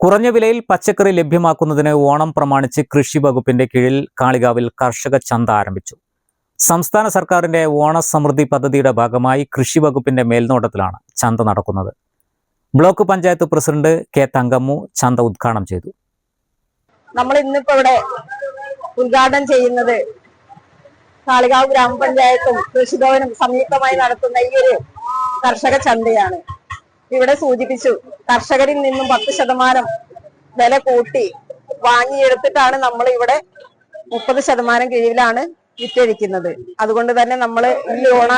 കുറഞ്ഞ വിലയിൽ പച്ചക്കറി ലഭ്യമാക്കുന്നതിന് ഓണം പ്രമാണിച്ച് കൃഷി വകുപ്പിന്റെ കീഴിൽ കാളികാവിൽ കർഷക ചന്ത ആരംഭിച്ചു. സംസ്ഥാന സർക്കാരിന്റെ ഓണസമൃദ്ധി പദ്ധതിയുടെ ഭാഗമായി കൃഷി വകുപ്പിന്റെ മേൽനോട്ടത്തിലാണ് ചന്ത നടക്കുന്നത്. Block panchayat president K Thankammu ചന്ത ഉദ്ഘാടനം ചെയ്തു. നമ്മൾ ഇന്നിപ്പോ ഇവിടെ ഉദ്ഘാടനം ചെയ്യുന്നത് കാളികാവ് ഗ്രാമപഞ്ചായത്തും കൃഷിഭവനും സംയുക്തമായി നടത്തുന്ന ഈ ഒരു കർഷക ചന്തയാണ്. ഇവിടെ സൂചിപ്പിച്ചു. കർഷകരിൽ നിന്നും പത്ത് ശതമാനം വില കൂട്ടി വാങ്ങിയെടുത്തിട്ടാണ് നമ്മൾ ഇവിടെ മുപ്പത് ശതമാനം കിഴിവിലാണ് വിറ്റഴിക്കുന്നത്. അതുകൊണ്ട് തന്നെ നമ്മൾ ഈ ഓണ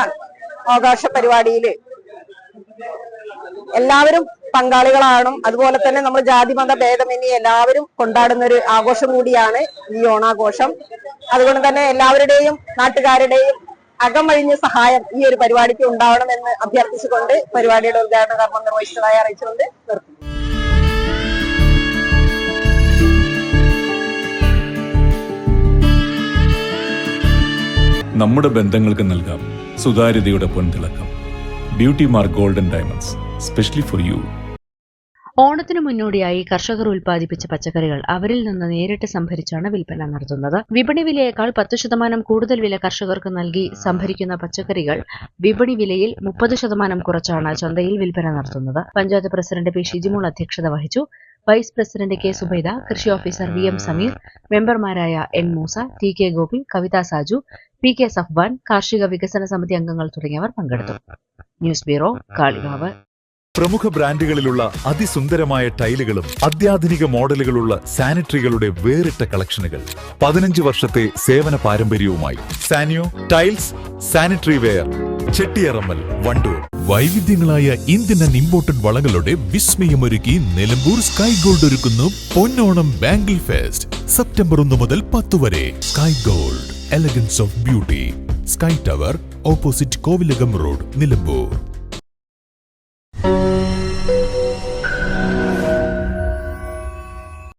അവകാശ പരിപാടിയിൽ എല്ലാവരും പങ്കാളികളാണ് അതുപോലെ തന്നെ നമ്മൾ ജാതി മത ഭേദമന്യേ എല്ലാവരും കൊണ്ടാടുന്ന ഒരു ആഘോഷം കൂടിയാണ് ഈ ഓണാഘോഷം. അതുകൊണ്ട് തന്നെ എല്ലാവരുടെയും നാട്ടുകാരുടെയും അകമഴിഞ്ഞ സഹായം ഈ ഒരു പരിപാടിക്ക് ഉണ്ടാവണമെന്ന് അഭ്യർത്ഥിച്ചുകൊണ്ട് പരിപാടിയുടെ ഉദ്ഘാടന കർമ്മം നിർവഹിച്ചതായി അറിയിച്ചുകൊണ്ട് നിർത്തുന്നു. നമ്മുടെ ബന്ധങ്ങൾക്ക് നൽകാം സുതാര്യതയുടെ പൊൻതിളക്കം. Beauty mark golden diamonds specially for you ഓണത്തിനു മുന്നോടിയായി കർഷകർ ഉൽപ്പാദിപ്പിച്ച പച്ചക്കറികൾ അവരിൽ നിന്ന് നേരിട്ട് സംഭരിച്ചാണ് വിൽപ്പന നടത്തുന്നത്. വിപണി വിലയേക്കാൾ പത്ത് ശതമാനം കൂടുതൽ വില കർഷകർക്ക് നൽകി സംഭരിക്കുന്ന പച്ചക്കറികൾ വിപണി വിലയിൽ മുപ്പത് ശതമാനം കുറച്ചാണ് ചന്തയിൽ വിൽപ്പന നടത്തുന്നത്. പഞ്ചായത്ത് പ്രസിഡന്റ് പി ഷിജിമോൾ അധ്യക്ഷത വഹിച്ചു. വൈസ് പ്രസിഡന്റ് കെ സുബൈദ കൃഷി ഓഫീസർ വി എം സമീർ മെമ്പർമാരായ N Moosa T K Gopi Kavitha Saju P K Safwan കാർഷിക വികസന സമിതി അംഗങ്ങൾ തുടങ്ങിയവർ പങ്കെടുത്തു. News bureau Kalikavu. പ്രമുഖ ബ്രാൻഡുകളിലുള്ള അതിസുന്ദരമായ ടൈലുകളും അത്യാധുനിക മോഡലുകളുള്ള സാനിറ്ററികളുടെ വേറിട്ട കളക്ഷനുകൾ. പതിനഞ്ച് വർഷത്തെ സേവന പാരമ്പര്യവുമായി Saniyo tiles sanitary ware Chettiyarammal Wandoor. വൈവിധ്യങ്ങളായ Indian and imported വളകളുടെ വിസ്മയമൊരുക്കി നിലമ്പൂർ സ്കൈ ഗോൾഡ് ഒരുക്കുന്നു പൊന്നോണം ബാംഗിൾ ഫെസ്റ്റ്. സെപ്റ്റംബർ ഒന്ന് മുതൽ പത്ത് വരെ sky gold elegance of beauty. Sky tower opposite Kovilakam road Nilambur.